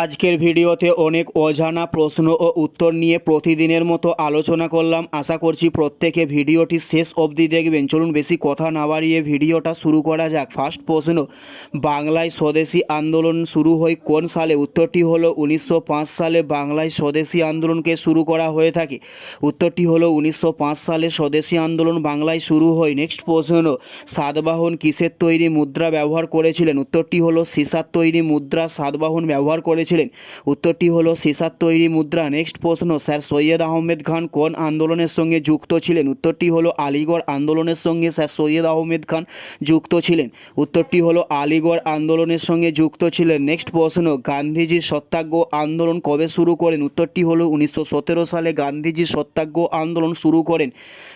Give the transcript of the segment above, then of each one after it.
আজকের ভিডিওতে অনেক অজানা প্রশ্ন ও উত্তর নিয়ে প্রতিদিনের মতো আলোচনা করলাম। আশা করছি প্রত্যেকে ভিডিওটি শেষ অবধি দেখবেন। চলুন বেশি কথা না বাড়িয়ে ভিডিওটা শুরু করা যাক। ফার্স্ট প্রশ্ন, বাংলায় স্বদেশী আন্দোলন শুরু হয় কোন সালে? উত্তরটি হলো উনিশশো পাঁচ সালে বাংলায় স্বদেশী আন্দোলনকে শুরু করা হয়ে থাকে। উত্তরটি হলো উনিশশো পাঁচ সালে স্বদেশী আন্দোলন বাংলায় শুরু হয়। নেক্সট প্রশ্ন, সাতবাহন কিসের তৈরি মুদ্রা ব্যবহার করেছিলেন? উত্তরটি হলো সিসার তৈরি মুদ্রা সাতবাহন ব্যবহার করেছিলেন। উত্তরটি হলো, সিসার তৈরি মুদ্রা। নেক্সট প্রশ্ন, স্যার সৈয়দ আহমেদ খান কোন আন্দোলনের সঙ্গে যুক্ত ছিলেন? উত্তরটি হলো, আলিগড় আন্দোলনের সঙ্গে স্যার সৈয়দ আহমেদ খান যুক্ত ছিলেন। উত্তরটি হলো, আলিগড় আন্দোলনের সঙ্গে যুক্ত ছিলেন। নেক্সট প্রশ্ন, গান্ধীজি সত্যাগ্রহ আন্দোলন কবে শুরু করেন? উত্তরটি হলো, উনিশশো সতেরো সালে গান্ধীজি সত্যাগ্রহ আন্দোলন শুরু করেন।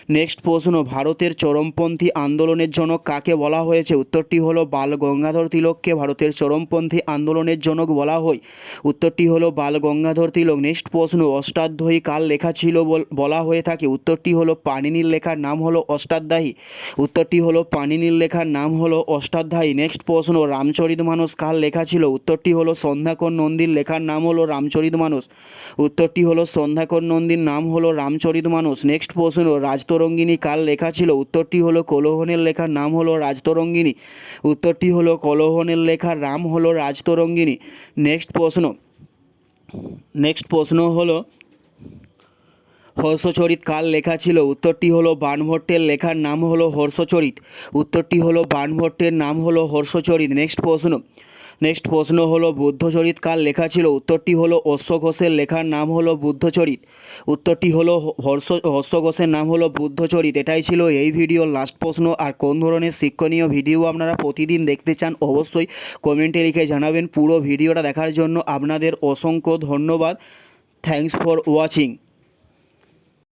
নেক্সট প্রশ্ন, ভারতের চরমপন্থী আন্দোলনের জনক কাকে বলা হয়েছে? উত্তরটি হলো, বাল গঙ্গাধর তিলককে ভারতের চরমপন্থী আন্দোলনের জনক বলা হয়। উত্তরটি হলো বাল গঙ্গাধর তিলক। নেক্সট প্রশ্ন, অষ্টাধ্যায়ী কাল লেখা ছিল বল- হয়ে থাকে? উত্তরটি হলো পানিনির লেখার নাম হলো অষ্টাধ্যায়ী। উত্তরটি হলো পানিনির লেখার নাম হলো অষ্টাধ্যায়ী। নেক্সট প্রশ্ন, রামচরিত মানস কাল লেখা ছিল? উত্তরটি হলো সন্ধ্যাকর নন্দীর লেখার নাম হলো রামচরিত মানস। উত্তরটি হলো সন্ধ্যাকর নন্দীর নাম হলো রামচরিত মানস। নেক্সট প্রশ্ন, রাজতরঙ্গিনী কাল লেখা ছিল? উত্তরটি হলো কলোহনের লেখার নাম হলো রাজতরঙ্গিনী। উত্তরটি হলো কলোহনের লেখার নাম হলো রাজতরঙ্গিনী। নেক্সট প্রশ্ন। নেক্সট প্রশ্ন হলো, হর্ষচরিত কার লেখা ছিল? উত্তরটি হলো বানভট্টের লেখার নাম হলো হর্ষচরিত। উত্তরটি হলো বানভট্টের নাম হলো হর্ষচরিত। নেক্সট প্রশ্ন নেক্সট প্রশ্ন হলো বুদ্ধচরিত কার লেখা ছিল? উত্তরটি হলো অশ্ব ঘোষের লেখার নাম হলো বুদ্ধচরিত। উত্তরটি হলো হর্ষ হর্ষ ঘোষের নাম হলো বুদ্ধচরিত। এটাই ছিল এই ভিডিওর লাস্ট প্রশ্ন। আর কোন ধরনের শিক্ষণীয় ভিডিও আপনারা প্রতিদিন দেখতে চান, অবশ্যই কমেন্টে লিখে জানাবেন। পুরো ভিডিওটা দেখার জন্য আপনাদের অসংখ্য ধন্যবাদ। Thanks for watching